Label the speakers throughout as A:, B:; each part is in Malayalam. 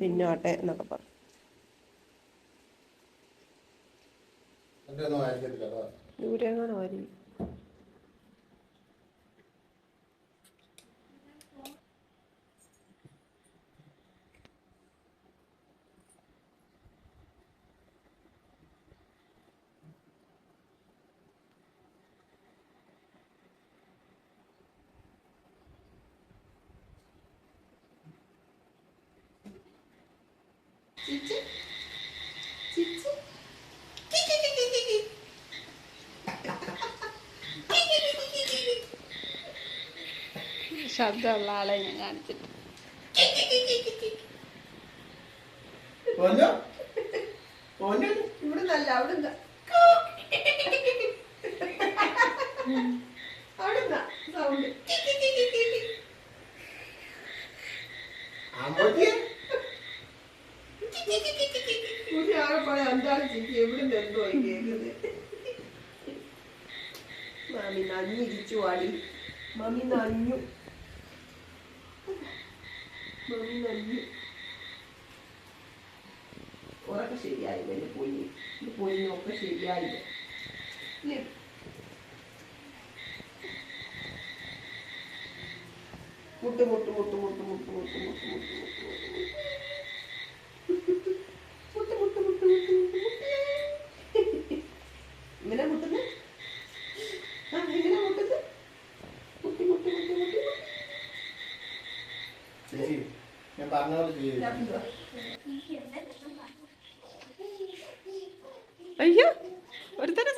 A: പിന്നോട്ടെ എന്നൊക്കെ പറഞ്ഞു.
B: ശബ്ദമുള്ള ആളെ ഞാൻ കാണിച്ചിട്ട്.
A: ഇവിടെ നല്ല അവിടെ ഇല്ലേ? മുട്ട് മുട്ട് മുട്ട് മുട്ട് മുട്ട് മുട്ട് മുട്ട് മുട്ട് മുട്ട് മുട്ട് മുട്ട് മുട്ട് മുട്ട് മുട്ട് മുട്ട് ഇങ്ങനെ മുട്ടുന്നു ആ ഇങ്ങനെ മുട്ടുന്നു മുട്ടി മുട്ടി മുട്ടി മുട്ടി
C: ചേച്ചി ഞാൻ പറഞ്ഞ പോലെ ചെയ്തു
A: അയ്യോ ഒരുത്തരം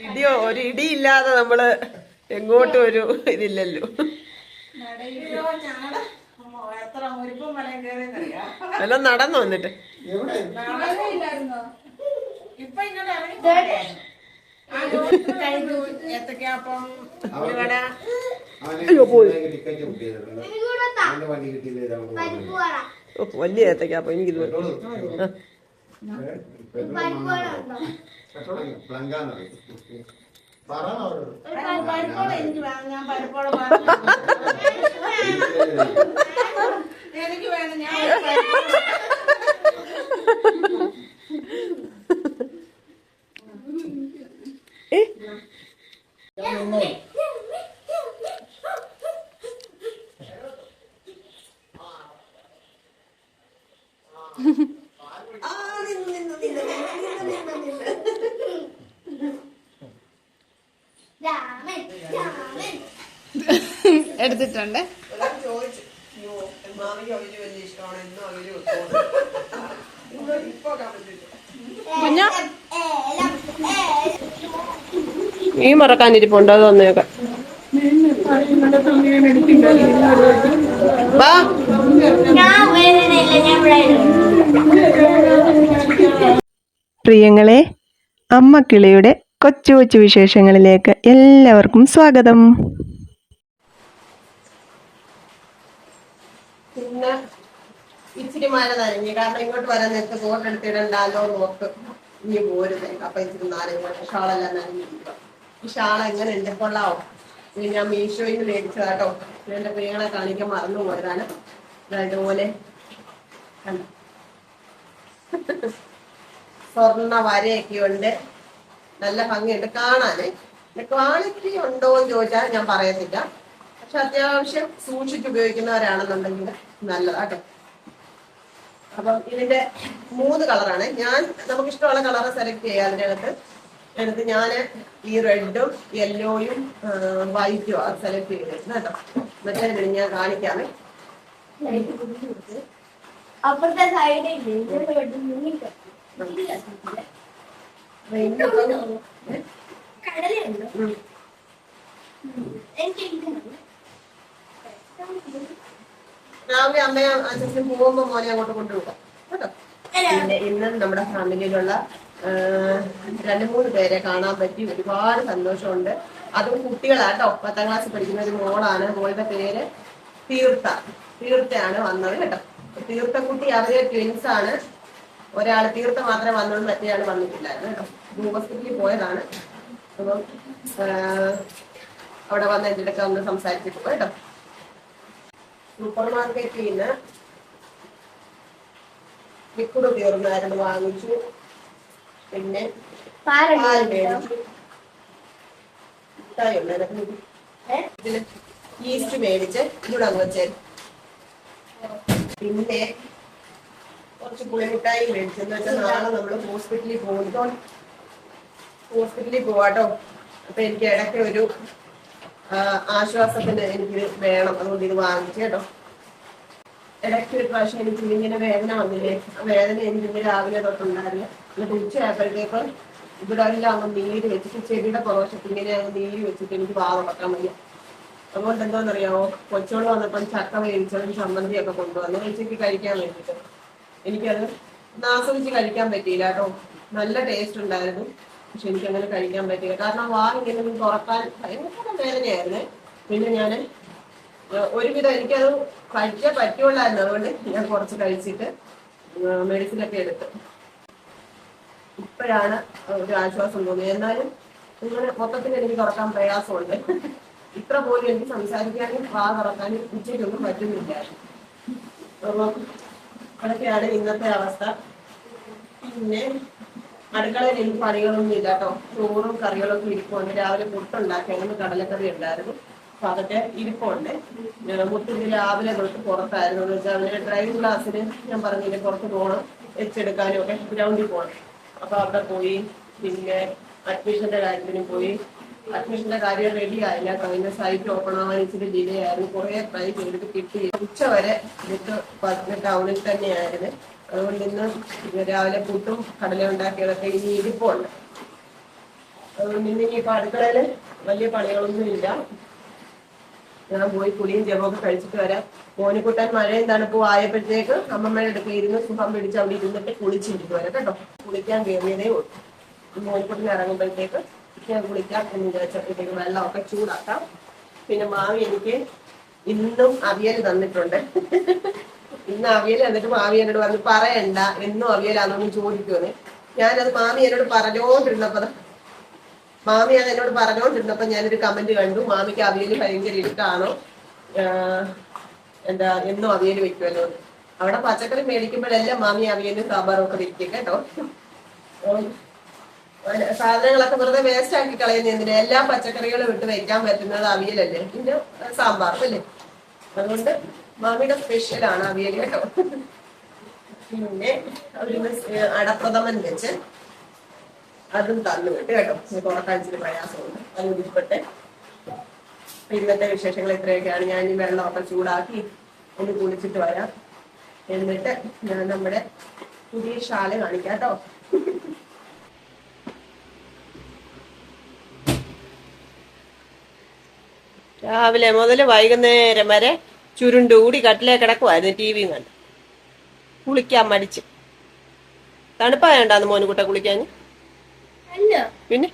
A: ഇടിയോ ഒരു ഇടിയില്ലാതെ നമ്മൾ എങ്ങോട്ട് ഒരു ഇതില്ലല്ലോ. എല്ലാം നടന്നു വന്നിട്ട്. വലിയ ഏത്തക്കാപ്പം എനിക്കിത്
D: എനിക്ക് വേണം ഞാൻ
A: ഏ?
B: എടുത്തിട്ടുണ്ട് കുഞ്ഞോ
A: മീൻ മറക്കാനിരിപ്പുണ്ട് അത് വന്നേക്കെ പ്രിയങ്ങളെ അമ്മക്കിളിയുടെ കൊച്ചു കൊച്ചു വിശേഷങ്ങളിലേക്ക് എല്ലാവർക്കും സ്വാഗതം. പിന്നെ ഇച്ചിരി മഴ നനഞ്ഞു. കാരണം ഇങ്ങോട്ട് വരാൻ നേരത്തെ ബോട്ട് എടുത്തിടണ്ടല്ലോ നോക്ക് ഇനി പോരുന്നേ അപ്പൊ ഇച്ചിരി നാരങ്ങോട്ട് ഷാളെല്ലാം നനഞ്ഞിരിക്കും ഈ ഷാൾ എങ്ങനെ ഉണ്ട് കൊള്ളാവോ? ഇനി ഞാൻ മീഷോയിൽ നിന്ന് മേടിച്ചതാട്ടോ എന്റെ പ്രിയങ്ങളെ കാണിക്കാൻ മറന്നു പോയതാണ്. അതുപോലെ കണ്ടോ? സ്വർണ വരയൊക്കെ ഉണ്ട്. നല്ല ഭംഗിയുണ്ട്. കാണാനേ. ക്വാളിറ്റി ഉണ്ടോ എന്ന് ചോദിച്ചാൽ ഞാൻ പറയത്തില്ല. പക്ഷെ അത്യാവശ്യം സൂക്ഷിച്ച് ഉപയോഗിക്കുന്നവരാണെന്നുണ്ടെങ്കിൽ നല്ലതാട്ടോ. അപ്പം ഇതിന്റെ മൂന്ന് കളറാണ്. ഞാൻ നമുക്ക് ഇഷ്ടമുള്ള കളറ് സെലക്ട് ചെയ്യാം അതിന്റെ അകത്ത് എടുത്ത് ഞാൻ ഈ റെഡും യെല്ലോയും വൈറ്റും അത് സെലക്ട് ചെയ്തിട്ടുണ്ട് കേട്ടോ. മറ്റേ ഞാൻ കാണിക്കാമേ.
E: അപ്പുറത്തെ സൈഡിൽ മുങ്ങിട്ട് കടലുണ്ടോ
A: ഉം.
E: എനിക്ക് ഇരിക്കണം.
A: രാവിലെ അമ്മയും അച്ഛനും പോകുമ്പോ മോനെ അങ്ങോട്ട് കൊണ്ടുപോകാം കേട്ടോ? പിന്നെ ഇന്ന് നമ്മുടെ ഫാമിലിയിലുള്ള രണ്ടു മൂന്ന് പേരെ കാണാൻ പറ്റി. ഒരുപാട് സന്തോഷമുണ്ട്. അതും കുട്ടികളാട്ടോ. പത്താം ക്ലാസ്സിൽ പഠിക്കുന്ന ഒരു മോളാണ്. മോളുടെ പേര് തീർത്ത തീർത്തയാണ് വന്നത് കേട്ടോ. തീർത്ഥക്കുട്ടി അവരെ ട്വിൻസ് ആണ്. ഒരാൾ തീർത്ത മാത്രം വന്നുള്ളൂ മറ്റേ ആൾ വന്നിട്ടില്ലായിരുന്നു കേട്ടോ. ഹോസ്പിറ്റലിൽ പോയതാണ്. അപ്പം അവിടെ വന്ന് എന്റെ അടുക്ക ഒന്ന് സംസാരിച്ചിട്ട് കേട്ടോ. സൂപ്പർ മാർക്കറ്റിൽ നിന്ന് ലിക്വിഡ് തീർന്നായിരുന്നു വാങ്ങിച്ചു. പിന്നെ ഈസ്റ്റ് മേടിച്ച്. ഇവിടെ വെച്ചേ പിന്നെ കുറച്ച് പുളിമിഠായി മേടിച്ചു. എന്ന് വെച്ചാൽ നാളെ നമ്മൾ ഹോസ്പിറ്റലിൽ പോകുന്നു ഹോസ്പിറ്റലിൽ പോവാട്ടോ. അപ്പൊ എനിക്ക് ഇടയ്ക്ക് ഒരു ആശ്വാസത്തിന് എനിക്ക് വേണം. അതുകൊണ്ട് ഇത് വാങ്ങിച്ചു കേട്ടോ. ഇടയ്ക്ക് ഒരു പ്രാവശ്യം എനിക്ക് ഇങ്ങനെ വേദന വന്നില്ലേ? വേദന എനിക്ക് ഇന്ന് രാവിലെ തൊട്ടുണ്ടായിരുന്നു. എന്നിട്ട് ഉച്ചയായപ്പോഴത്തേക്ക് ഇവിടെ എല്ലാം അങ്ങ് നീര് വെച്ചിട്ട് ചെടിയുടെ പുറവശത്ത് ഇങ്ങനെ അങ്ങ് നീര് വെച്ചിട്ട് എനിക്ക് വാ തുറക്കാൻ വയ്യ. അതുകൊണ്ട് എന്താണെന്നറിയാമോ കൊച്ചോട് വന്നപ്പം ചക്ക വേവിച്ചതും ചമ്മന്തിയൊക്കെ കൊണ്ടുവന്നു. ഉച്ചയ്ക്ക് കഴിക്കാൻ വേണ്ടിയിട്ട്. എനിക്കത് ആസ്വദിച്ച് കഴിക്കാൻ പറ്റിയില്ല കേട്ടോ. നല്ല ടേസ്റ്റ് ഉണ്ടായിരുന്നു. പക്ഷെ എനിക്ക് അങ്ങനെ കഴിക്കാൻ പറ്റില്ല. കാരണം വാ ഇങ്ങനെ ഒന്ന് തുറക്കാൻ ഭയങ്കര വേദനയായിരുന്നു. പിന്നെ ഞാൻ ഒരുവിധം എനിക്കത് കഴിക്കാൻ പറ്റുള്ളായിരുന്നു. അതുകൊണ്ട് ഞാൻ കുറച്ച് കഴിച്ചിട്ട് മെഡിസിൻ ഒക്കെ എടുത്ത്. ഇപ്പോഴാണ് ഒരു ആശ്വാസം തോന്നിയത്. എന്നാലും ഇങ്ങനെ മൊത്തത്തിൽ എനിക്ക് തുറക്കാൻ പ്രയാസമുണ്ട്. ഇത്ര പോലും എനിക്ക് സംസാരിക്കാനും വാ തുറക്കാനും ഉച്ചയ്ക്കൊന്നും പറ്റുന്നില്ല. അപ്പം അതൊക്കെയാണ് ഇന്നത്തെ അവസ്ഥ. പിന്നെ അടുക്കളയിൽ എനിക്ക് പണികളൊന്നും ഇല്ല കേട്ടോ ചോറും കറികളൊക്കെ ഇരിപ്പുണ്ട് രാവിലെ പുട്ടുണ്ടാക്കി. അങ്ങനെ കടലക്കറി ഉണ്ടായിരുന്നു. അപ്പൊ അതൊക്കെ ഇരിപ്പുണ്ട്. മുട്ടിന് രാവിലെ തൊട്ട് പുറത്തായിരുന്നു. എന്ന് വെച്ചാൽ അവന്റെ ഡ്രൈവിംഗ് ക്ലാസ്സിന് ഞാൻ പറഞ്ഞില്ലേ പുറത്ത് പോകണം എച്ചെടുക്കാനും ഒക്കെ ഗ്രൗണ്ടിൽ പോകണം അപ്പൊ അവിടെ പോയി. പിന്നെ അഡ്മിഷന്റെ കാര്യത്തിന് പോയി. അഡ്മിഷന്റെ കാര്യം റെഡി ആയില്ല. കഴിഞ്ഞ സൈറ്റ് ഓപ്പൺ ആവാൻ ഇച്ചിരി ഡിലേ ആയിരുന്നു. കുറെ ട്രൈ ചെയ്തിട്ട് കിട്ടി. ഉച്ച വരെ ഇത് ടൗണിൽ തന്നെയായിരുന്നു. അതുകൊണ്ട് ഇന്ന് രാവിലെ പുട്ടും കടല ഉണ്ടാക്കിയതൊക്കെ ഇനി ഇരിപ്പുണ്ട്. അതുകൊണ്ട് ഇന്ന് ഇനി അടുക്കളയിൽ വലിയ പണികളൊന്നും ഇല്ല. ഞാൻ പോയി കുളിയും ജപമൊക്കെ കഴിച്ചിട്ട് വരാം. മോനിക്കുട്ടൻ മഴയും തണുപ്പും ആയപ്പോഴത്തേക്ക് അമ്മമ്മയുടെ അടുത്ത് ഇരുന്ന് സുഖം പിടിച്ച് അവിടെ ഇരുന്നിട്ട് കുളിച്ചിട്ട് വരാം കേട്ടോ? കുളിക്കാൻ കയറിയതേ ഉള്ളൂ. മോനിക്കുട്ടൻ ഇറങ്ങുമ്പോഴത്തേക്ക് ഞാൻ കുളിക്കാം എന്ന് വിചാരിച്ചപ്പോഴത്തേക്ക് വെള്ളമൊക്കെ ചൂടാക്കാം. പിന്നെ മാവി എനിക്ക് ഇന്നും അവിയൽ തന്നിട്ടുണ്ട്. ഇന്ന് അവിയൽ എന്നിട്ട് മാമി എന്നോട് പറഞ്ഞു പറയണ്ട എന്നും അവിയലാണെന്ന് ചോദിക്കുമെന്ന്. ഞാനത് മാമി എന്നോട് പറഞ്ഞോണ്ടിരുന്നപ്പോ ദാ മാമി അത് എന്നോട് പറഞ്ഞോണ്ടിരുന്നപ്പോ ഞാനൊരു കമന്റ് കണ്ടു. മാമിക്ക് അവിയൽ ഭയങ്കര ഇഷ്ടമാണോ എന്താ എന്നും അവിയൽ വെക്കുമല്ലോ. അവിടെ പച്ചക്കറി മേടിക്കുമ്പോഴെല്ലാം മാമി അവിയലും സാമ്പാറും ഒക്കെ വെക്കും കേട്ടോ. സാധനങ്ങളൊക്കെ വെറുതെ വേസ്റ്റ് ആക്കി കളയുന്ന എന്തിനാ? എല്ലാ പച്ചക്കറികളും ഇട്ട് വെക്കാൻ പറ്റുന്നത് അവിയലല്ലേ? പിന്നെ സാമ്പാർ അല്ലേ? അതുകൊണ്ട് മാമിയുടെ സ്പെഷ്യലാണ് അവിയൽ കേട്ടോ പിന്നെ അവരിന്ന് അടപ്രഥമൻ വെച്ച് അതും തന്നു വിട്ട് കേട്ടോ ഇച്ചിരി പ്രയാസമുണ്ട്. അത് ഉൾപ്പെട്ട് ഇന്നത്തെ വിശേഷങ്ങൾ ഇത്രയൊക്കെയാണ്. ഞാൻ ഈ വെള്ളമൊക്കെ ചൂടാക്കി ഒന്ന് കുളിച്ചിട്ട് വരാം. എന്നിട്ട് ഞാൻ നമ്മുടെ പുതിയ ഷാൽ കാണിക്കാം കേട്ടോ. രാവിലെ മുതൽ വൈകുന്നേരം വരെ ചുരുണ്ടുകൂടി കട്ടിലേ കിടക്കുമായിരുന്നു ടി വിയും കണ്ട്. കുളിക്കാൻ മടിച്ച്. തണുപ്പായോണ്ടാന്ന് മോനുകുട്ട കുളിക്കാൻ? പിന്നെ?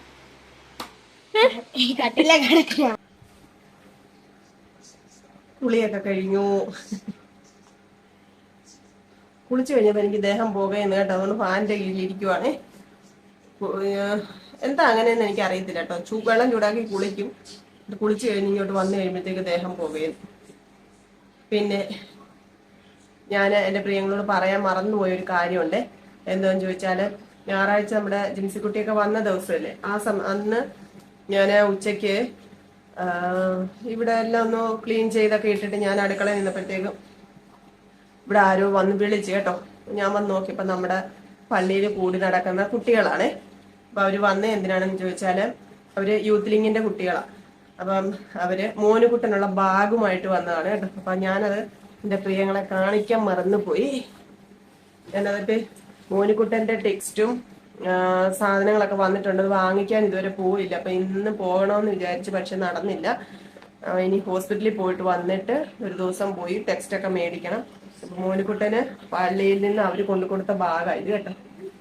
A: കുളിയൊക്കെ കഴിഞ്ഞു. കുളിച്ചു കഴിഞ്ഞപ്പോ എനിക്ക് ദേഹം പോകുകയെന്ന് കേട്ടോ. അതുകൊണ്ട് ഫാനിന്റെ കീഴിലിരിക്കുവാണേ എന്താ അങ്ങനെയെന്ന് എനിക്ക് അറിയത്തില്ല കേട്ടോ. ചൂ വെള്ളം ചൂടാക്കി കുളിക്കും. കുളിച്ചു കഴിഞ്ഞ് ഇങ്ങോട്ട് വന്നു കഴിയുമ്പോഴത്തേക്ക് ദേഹം പോകുകയും പിന്നെ ഞാൻ എന്റെ പ്രിയങ്ങളോട് പറയാൻ മറന്നുപോയ ഒരു കാര്യമുണ്ട്. എന്താന്ന് ചോദിച്ചാൽ ഞായറാഴ്ച നമ്മുടെ ജിൻസിക്കുട്ടിയൊക്കെ വന്ന ദിവസമല്ലേ? ആ സം അന്ന് ഞാൻ ഉച്ചയ്ക്ക് ഇവിടെ എല്ലാം ഒന്ന് ക്ലീൻ ചെയ്തൊക്കെ ഇട്ടിട്ട് ഞാൻ അടുക്കളയിൽ നിന്നപ്പോഴത്തേക്കും ഇവിടെ ആരോ വന്ന് വിളിച്ച് കേട്ടോ. ഞാൻ വന്ന് നോക്കിയപ്പോൾ നമ്മുടെ പള്ളിയിൽ കൂടി നടക്കുന്ന കുട്ടികളാണ്. അപ്പോൾ അവർ വന്ന എന്തിനാണെന്ന് ചോദിച്ചാൽ അവർ യൂത്ത് ലിങ്ങിന്റെ കുട്ടികളാണ് അപ്പം അവർ മോനുകുട്ടനുള്ള ബാഗുമായിട്ട് വന്നതാണ് കേട്ടോ. അപ്പൊ ഞാനത് എന്റെ പ്രിയങ്ങളെ കാണിക്കാൻ മറന്നുപോയി. ഞാനതിട്ട് മോനുകുട്ടന്റെ ടെക്സ്റ്റും സാധനങ്ങളൊക്കെ വന്നിട്ടുണ്ട്. അത് വാങ്ങിക്കാൻ ഇതുവരെ പോയില്ല. അപ്പൊ ഇന്ന് പോകണമെന്ന് വിചാരിച്ചു പക്ഷെ നടന്നില്ല. ഇനി ഹോസ്പിറ്റലിൽ പോയിട്ട് വന്നിട്ട് ഒരു ദിവസം പോയി ടെക്സ്റ്റ് ഒക്കെ മേടിക്കണം മോനുകുട്ടന് പള്ളിയിൽ നിന്ന് അവർ കൊണ്ടു കൊടുത്ത ഇത് കേട്ടോ.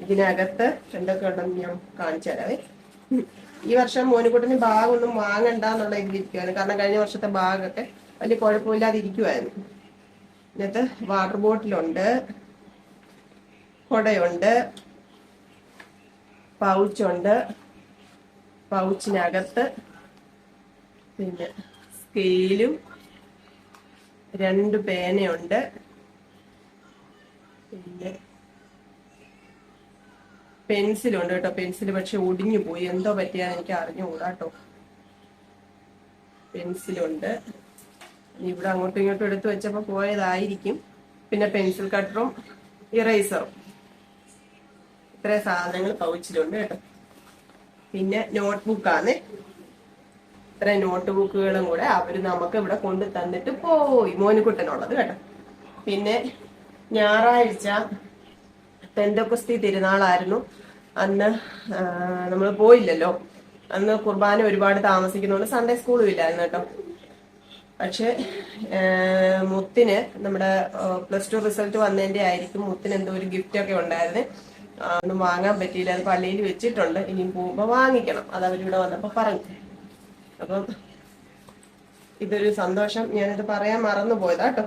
A: ഇതിനകത്ത് എന്തൊക്കെ ഉണ്ടെന്ന് ഞാൻ കാണിച്ചു തരാവേ. ഈ വർഷം മോനിക്കുട്ടന് ഭാഗമൊന്നും വാങ്ങണ്ട എന്നുള്ള ഇതിലിരിക്കുവാണ് കാരണം കഴിഞ്ഞ വർഷത്തെ ബാഗൊക്കെ വലിയ കുഴപ്പമില്ലാതെ ഇരിക്കുവായിരുന്നു ഇതിനകത്ത് വാട്ടർ ബോട്ടിലുണ്ട് കുടയുണ്ട് പൗച്ചുണ്ട് പൗച്ചിനകത്ത് പിന്നെ സ്കെയിലും രണ്ട് പേനയുണ്ട്. പിന്നെ പെൻസിലുണ്ട് കേട്ടോ പെൻസിൽ പക്ഷെ ഒടിഞ്ഞു പോയി. എന്തോ പറ്റിയാന്ന് എനിക്ക് അറിഞ്ഞുകൂടാ കേട്ടോ. പെൻസിലുണ്ട്. ഇവിടെ അങ്ങോട്ടും ഇങ്ങോട്ടും എടുത്തു വെച്ചപ്പോ പോയതായിരിക്കും. പിന്നെ പെൻസിൽ കട്ടറും ഇറേസറും. ഇത്രയും സാധനങ്ങൾ പൗച്ചിലുണ്ട് കേട്ടോ. പിന്നെ നോട്ട്ബുക്കാണ്. ഇത്ര നോട്ട് ബുക്കുകളും കൂടെ അവർ നമുക്ക് ഇവിടെ കൊണ്ടു തന്നിട്ട് പോയി. മോനുകുട്ടനുള്ളത് കേട്ടോ. പിന്നെ ഞായറാഴ്ച പെന്തക്കുസ്തി തിരുനാളായിരുന്നു. അന്ന് നമ്മൾ പോയില്ലല്ലോ. അന്ന് കുർബാന ഒരുപാട് താമസിക്കുന്നതുകൊണ്ട് സൺഡേ സ്കൂളും ഇല്ലായിരുന്നു കേട്ടോ. പക്ഷെ മുത്തിന് നമ്മുടെ പ്ലസ് ടു റിസൾട്ട് വന്നതിന്റെ ആയിരിക്കും മുത്തിന് എന്തോ ഒരു ഗിഫ്റ്റ് ഒക്കെ ഉണ്ടായിരുന്നു. ഒന്നും വാങ്ങാൻ പറ്റിയില്ല. അത് പള്ളിയിൽ വെച്ചിട്ടുണ്ട്. ഇനിയും പോകുമ്പോ വാങ്ങിക്കണം. അത് അവരിവിടെ വന്നപ്പോ പറഞ്ഞു. അപ്പം ഇതൊരു സന്തോഷം. ഞാനിത് പറയാൻ മറന്നു പോയതാട്ടോ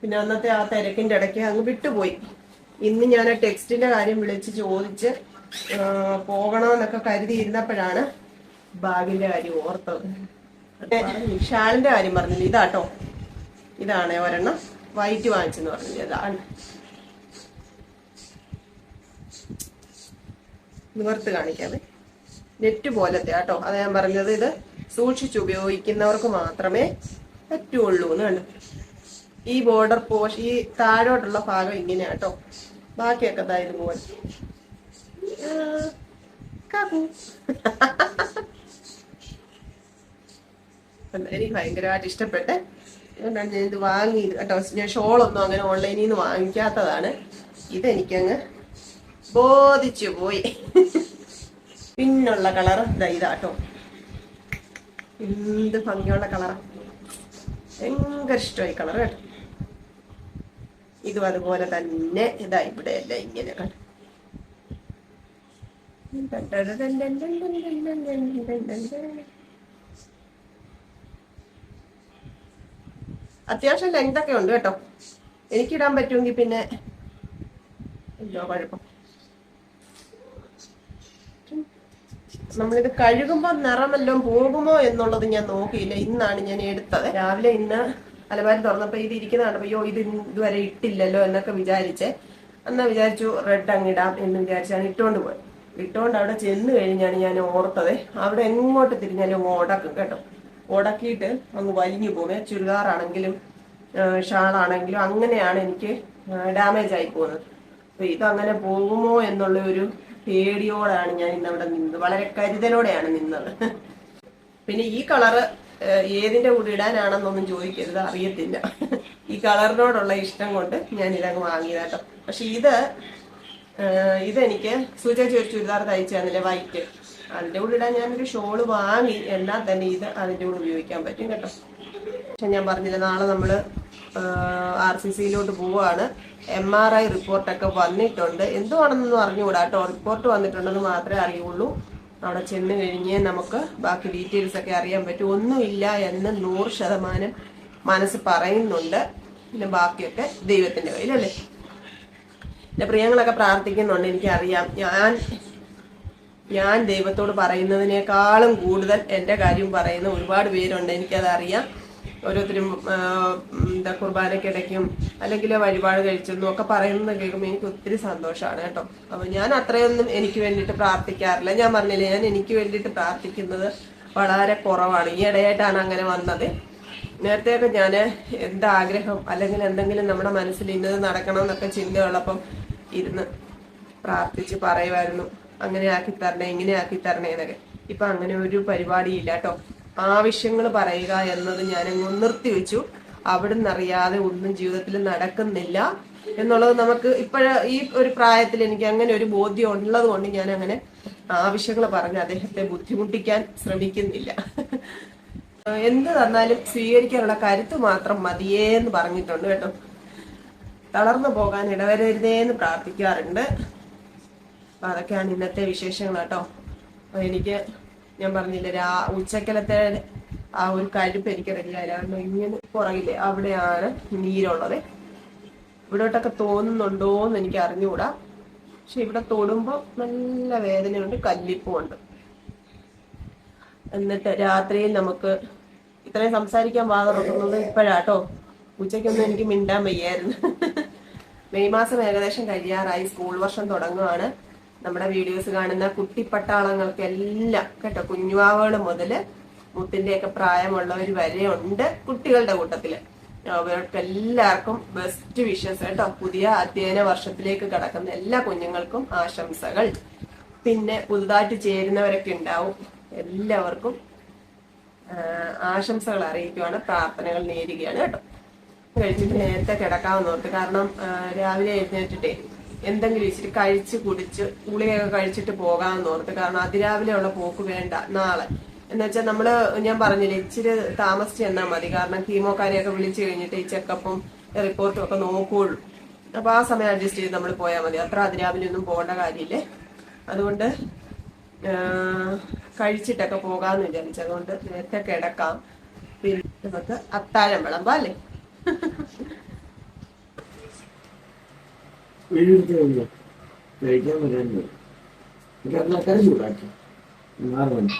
A: പിന്നെ അന്നത്തെ ആ തിരക്കിന്റെ ഇടയ്ക്ക് അങ്ങ് വിട്ടുപോയി. ഇന്ന് ഞാൻ ആ ടെക്സ്റ്റിന്റെ കാര്യം വിളിച്ച് ചോദിച്ച് പോകണമെന്നൊക്കെ കരുതിയിരുന്നപ്പോഴാണ് ബാഗിന്റെ കാര്യം ഓർത്തത്. ഷാളിന്റെ കാര്യം പറഞ്ഞില്ല? ഇതാട്ടോ. ഇതാണ് ഒരെണ്ണം. വൈറ്റ് വാങ്ങിച്ചെന്ന് പറഞ്ഞില്ല? ഇതാണ്. നിവർത്ത് കാണിക്കാതെ നെറ്റ് പോലത്തെ കേട്ടോ അത് ഞാൻ പറഞ്ഞത് ഇത് സൂക്ഷിച്ച് ഉപയോഗിക്കുന്നവർക്ക് മാത്രമേ പറ്റുള്ളൂ എന്ന് കണ്ടു ഈ ബോർഡർ പോഷ് ഈ താഴോട്ടുള്ള ഭാഗം ഇങ്ങനെയാ കേട്ടോ ബാക്കിയൊക്കെ ദാ പോലെ. എനിക്ക് ഭയങ്കരമായിട്ട് ഇഷ്ടപ്പെട്ട്. അതുകൊണ്ടാണ് ഞാൻ ഇത് വാങ്ങിയത്. കേട്ടോ ഞാൻ ഷോളൊന്നും അങ്ങനെ ഓൺലൈനിൽ നിന്ന് വാങ്ങിക്കാത്തതാണ്. ഇതെനിക്കങ്ങ് ബോധിച്ചു പോയി. പിന്നുള്ള കളർ ഇതാ ഇതാട്ടോ എന്ത് ഭംഗിയുള്ള കളറാ. ഭയങ്കര ഇഷ്ടമായി കളർ കേട്ടോ. ഇതും അതുപോലെ തന്നെ ഇതാ ഇവിടെ അല്ല ഇങ്ങനെ അത്യാവശ്യം ലെങ്ത് ഒക്കെ ഉണ്ട് കേട്ടോ. എനിക്കിടാൻ പറ്റുമെങ്കിൽ പിന്നെ എന്തോ കുഴപ്പം. നമ്മളിത് കഴുകുമ്പോൾ നിറമെല്ലാം പോകുമോ എന്നുള്ളത് ഞാൻ നോക്കിയില്ല. ഇന്നാണ് ഞാൻ എടുത്തത്. രാവിലെ ഇന്ന് അലമാരി തുറന്നപ്പോ ഇത് ഇരിക്കുന്ന കണ്ടപ്പോ അയ്യോ ഇത് ഇതുവരെ ഇട്ടില്ലല്ലോ എന്നൊക്കെ വിചാരിച്ച് എന്നാ വിചാരിച്ചു റെഡ് അങ്ങിടാം എന്ന് വിചാരിച്ചാണ് ഇട്ടുകൊണ്ട് പോയത്. ഇട്ടുകൊണ്ട് അവിടെ ചെന്ന് കഴിഞ്ഞാണ് ഞാൻ ഓർത്തത് അവിടെ എങ്ങോട്ട് തിരിഞ്ഞാലും ഓടക്കും കേട്ടോ. ഓടക്കിയിട്ട് അങ്ങ് വലിഞ്ഞു പോകുന്നത് ചുരിദാറാണെങ്കിലും ഷാളാണെങ്കിലും അങ്ങനെയാണ് എനിക്ക് ഡാമേജ് ആയി പോകുന്നത്. അപ്പൊ ഇതങ്ങനെ പോകുമോ എന്നുള്ള ഒരു പേടിയോടാണ് ഞാൻ ഇന്ന് അവിടെ നിന്നത്. വളരെ കരുതലോടെയാണ് നിന്നത്. പിന്നെ ഈ കളറ് ഏതിന്റെ കൂടെ ഇടാനാണെന്നൊന്നും ചോദിക്കരുത് അറിയത്തില്ല. ഈ കളറിനോടുള്ള ഇഷ്ടം കൊണ്ട് ഞാൻ ഇതങ്ങ് വാങ്ങിയതാട്ടോ. പക്ഷെ ഇത് ഇതെനിക്ക് സൂചിച്ച് ഒരു ചുരിദാർ തയ്ച്ചു വൈറ്റ്. അതിന്റെ കൂടെ ഇടാൻ ഞാനൊരു ഷോൾ വാങ്ങി എന്നാൽ തന്നെ ഇത് അതിന്റെ കൂടെ ഉപയോഗിക്കാൻ പറ്റും കേട്ടോ. പക്ഷെ ഞാൻ പറഞ്ഞില്ല നാളെ നമ്മൾ ആർ സി സിയിലോട്ട് പോവാണ്. എം ആർ ഐ റിപ്പോർട്ടൊക്കെ വന്നിട്ടുണ്ട്. എന്തുവാണെന്നൊന്നും അറിഞ്ഞുകൂടാ കേട്ടോ. റിപ്പോർട്ട് വന്നിട്ടുണ്ടെന്ന് മാത്രമേ അറിയുള്ളൂ. അവിടെ ചെന്ന് കഴിഞ്ഞ് നമുക്ക് ബാക്കി ഡീറ്റെയിൽസ് ഒക്കെ അറിയാൻ പറ്റും. ഒന്നുമില്ല എന്ന് നൂറ് ശതമാനം മനസ്സ് പറയുന്നുണ്ട്. പിന്നെ ബാക്കിയൊക്കെ ദൈവത്തിന്റെ കയ്യിലല്ലേ? എന്റെ പ്രിയങ്ങളൊക്കെ പ്രാർത്ഥിക്കുന്നുണ്ട്. എനിക്കറിയാം. ഞാൻ ഞാൻ ദൈവത്തോട് പറയുന്നതിനേക്കാളും കൂടുതൽ എന്റെ കാര്യം പറയുന്ന ഒരുപാട് പേരുണ്ട്. എനിക്കത് അറിയാം ഓരോരുത്തരും എന്താ കുർബാനക്കിടയ്ക്കും അല്ലെങ്കിൽ വഴിപാട് കഴിച്ചെന്നും ഒക്കെ പറയുന്നത് കേൾക്കുമ്പോൾ എനിക്ക് ഒത്തിരി സന്തോഷമാണ് കേട്ടോ. അപ്പൊ ഞാൻ അത്രയൊന്നും എനിക്ക് വേണ്ടിയിട്ട് പ്രാർത്ഥിക്കാറില്ല. ഞാൻ പറഞ്ഞില്ലേ ഞാൻ എനിക്ക് വേണ്ടിയിട്ട് പ്രാർത്ഥിക്കുന്നത് വളരെ കുറവാണ്. ഈ ഇടയായിട്ടാണ് അങ്ങനെ വന്നത്. നേരത്തെയൊക്കെ ഞാൻ എന്താഗ്രഹം അല്ലെങ്കിൽ എന്തെങ്കിലും നമ്മുടെ മനസ്സിൽ ഇന്നത് നടക്കണം എന്നൊക്കെ ചിന്തയുള്ളപ്പം ഇരുന്ന് പ്രാർത്ഥിച്ച് പറയുമായിരുന്നു. അങ്ങനെ ആക്കി തരണേ ഇങ്ങനെ ആക്കി തരണേ എന്നൊക്കെ. ഇപ്പൊ അങ്ങനെ ഒരു പരിപാടിയില്ല കേട്ടോ. ആവശ്യങ്ങൾ പറയുക എന്നത് ഞാനങ്ങ് നിർത്തിവെച്ചു. അവിടുന്ന് അറിയാതെ ഒന്നും ജീവിതത്തിൽ നടക്കുന്നില്ല എന്നുള്ളത് നമുക്ക് ഇപ്പോഴ ഈ ഒരു പ്രായത്തിൽ എനിക്ക് അങ്ങനെ ഒരു ബോധ്യം ഉള്ളത് കൊണ്ട് ഞാൻ അങ്ങനെ ആവശ്യങ്ങൾ പറഞ്ഞ് അദ്ദേഹത്തെ ബുദ്ധിമുട്ടിക്കാൻ ശ്രമിക്കുന്നില്ല. എന്ത് തന്നാലും സ്വീകരിക്കാനുള്ള കരുത്ത് മാത്രം മതിയേന്ന് പറഞ്ഞിട്ടുണ്ട് കേട്ടോ. തളർന്നു പോകാൻ ഇടവരരുതേന്ന് പ്രാർത്ഥിക്കാറുണ്ട്. അപ്പൊ അതൊക്കെയാണ് ഇന്നത്തെ വിശേഷങ്ങൾ കേട്ടോ. എനിക്ക് ഞാൻ പറഞ്ഞില്ലേ രാ ഉച്ചക്കലത്തെ ആ ഒരു കഴുപ്പ് എനിക്ക് റെഡിയായില്ല കാരണം ഇങ്ങനെ പുറകില്ലേ അവിടെയാണ് നീരുള്ളത്. ഇവിടോട്ടൊക്കെ തോന്നുന്നുണ്ടോ എന്ന് എനിക്ക് അറിഞ്ഞുകൂടാ. പക്ഷെ ഇവിടെ തൊടുമ്പോൾ നല്ല വേദനയുണ്ട് കല്ലിപ്പുമുണ്ട്. എന്നിട്ട് രാത്രിയിൽ നമുക്ക് ഇത്രയും സംസാരിക്കാൻ വാ തുറക്കുന്നത് ഇപ്പോഴാട്ടോ. ഉച്ചയ്ക്കൊന്നും എനിക്ക് മിണ്ടാൻ വയ്യായിരുന്നു. മെയ് മാസം ഏകദേശം കഴിയാറായി. സ്കൂൾ വർഷം തുടങ്ങുകയാണ് നമ്മുടെ വീഡിയോസ് കാണുന്ന കുട്ടിപ്പട്ടാളങ്ങൾക്കെല്ലാം കേട്ടോ കുഞ്ഞുവാവുകൾ മുതൽ മുത്തിന്റെയൊക്കെ പ്രായമുള്ളവർ വരെ ഉണ്ട് കുട്ടികളുടെ കൂട്ടത്തിൽ അവർക്ക് എല്ലാവർക്കും ബെസ്റ്റ് വിഷസ് കേട്ടോ. പുതിയ അധ്യയന വർഷത്തിലേക്ക് കടക്കുന്ന എല്ലാ കുഞ്ഞുങ്ങൾക്കും ആശംസകൾ. പിന്നെ പുതുതായിട്ട് ചേരുന്നവരൊക്കെ ഉണ്ടാവും. എല്ലാവർക്കും ആശംസകൾ അറിയിക്കുവാണ് പ്രാർത്ഥനകൾ നേരുകയാണ് കേട്ടോ. കഴിച്ചിട്ട് നേരത്തെ കിടക്കാമെന്ന് കാരണം രാവിലെ എഴുന്നേറ്റിട്ടേ എന്തെങ്കിലും ഇച്ചിരി കഴിച്ച് കുടിച്ച് ഗുളികയൊക്കെ കഴിച്ചിട്ട് പോകാമെന്ന് ഓർത്ത്. കാരണം അതിരാവിലെ ഉള്ള പോക്ക് വേണ്ട നാളെ. എന്നുവെച്ചാൽ നമ്മൾ ഞാൻ പറഞ്ഞില്ലേ ഇച്ചിരി താമസിച്ച് ചെന്നാൽ മതി. കാരണം കീമോക്കാരെയൊക്കെ വിളിച്ചു കഴിഞ്ഞിട്ട് ഈ ചെക്കപ്പും റിപ്പോർട്ടും ഒക്കെ നോക്കുകയുള്ളൂ അപ്പൊ ആ സമയം അഡ്ജസ്റ്റ് ചെയ്ത് നമ്മൾ പോയാൽ മതി. അത്ര അതിരാവിലെ ഒന്നും പോകേണ്ട കാര്യമില്ലേ? അതുകൊണ്ട് കഴിച്ചിട്ടൊക്കെ പോകാന്ന് വിചാരിച്ചു. അതുകൊണ്ട് നേരത്തെ കിടക്കാം. പിന്നെ നമുക്ക് അത്താഴം വിളമ്പാം അല്ലേ?
F: വീട്ടിൽ കഴിക്കാൻ പറ്റുന്നു എനിക്ക് അതിനെ കരഞ്ഞു കാട്ടി മാറുന്നു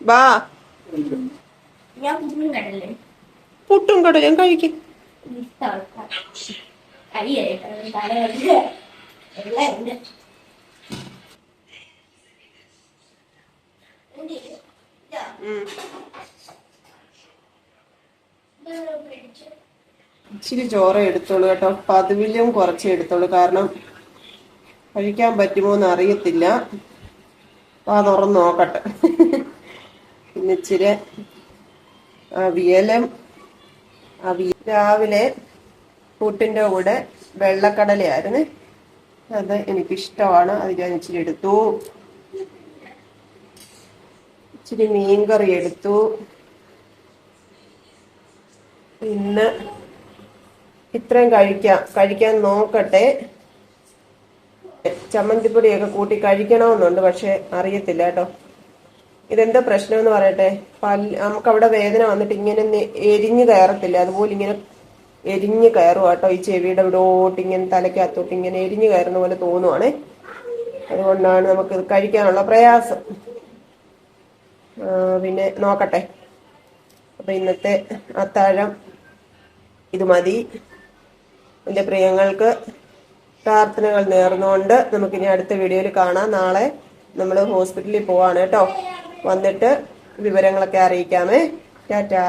A: ബാ. പുട്ടും കടലും കഴിക്കും
E: കരിയായിട്ട് തലവർക്ക് എല്ലാം ഉണ്ട്
A: ഇച്ചിരി ചോറ് എടുത്തോളൂ കേട്ടോ. പതിവിലും കുറച്ച് എടുത്തോളൂ കാരണം കഴിക്കാൻ പറ്റുമോ എന്ന് അറിയത്തില്ല. അപ്പൊ അത് തുറന്ന് നോക്കട്ടെ. പിന്നെ ഇച്ചിരി അവിയലും അവിയ രാവിലെ കൂട്ടിന്റെ കൂടെ വെള്ളക്കടലയായിരുന്നു. അത് എനിക്കിഷ്ടമാണ്. അത് ഞാൻ ഇച്ചിരി എടുത്തു. ഇച്ചിരി മീൻകറി എടുത്തു. ഇന്ന് ഇത്രയും കഴിക്കാം കഴിക്കാൻ നോക്കട്ടെ. ചമ്മന്തിപ്പൊടിയൊക്കെ കൂട്ടി കഴിക്കണമെന്നുണ്ട് പക്ഷെ അറിയത്തില്ല കേട്ടോ. ഇതെന്താ പ്രശ്നം എന്ന് പറയട്ടെ? പല്ല് നമുക്കവിടെ വേദന വന്നിട്ട് ഇങ്ങനെ എരിഞ്ഞു കയറത്തില്ല. അതുപോലെ ഇങ്ങനെ എരിഞ്ഞു കയറുക കേട്ടോ. ഈ ചെവിയുടെ ഇവിടോട്ട് ഇങ്ങനെ തലയ്ക്കകത്തോട്ട് ഇങ്ങനെ എരിഞ്ഞു കയറുന്ന പോലെ തോന്നുവാണേ. അതുകൊണ്ടാണ് നമുക്ക് കഴിക്കാനുള്ള പ്രയാസം. പിന്നെ നോക്കട്ടെ. അപ്പൊ ഇന്നത്തെ അത്താഴം ഇത് മതി. എന്റെ പ്രിയങ്ങൾക്ക് പ്രാർത്ഥനകൾ നേർന്നുകൊണ്ട് നമുക്കിനി അടുത്ത വീഡിയോയിൽ കാണാം. നാളെ നമ്മൾ ഹോസ്പിറ്റലിൽ പോവാണ് കേട്ടോ. വന്നിട്ട് വിവരങ്ങളൊക്കെ അറിയിക്കാമേ. ടാറ്റാ.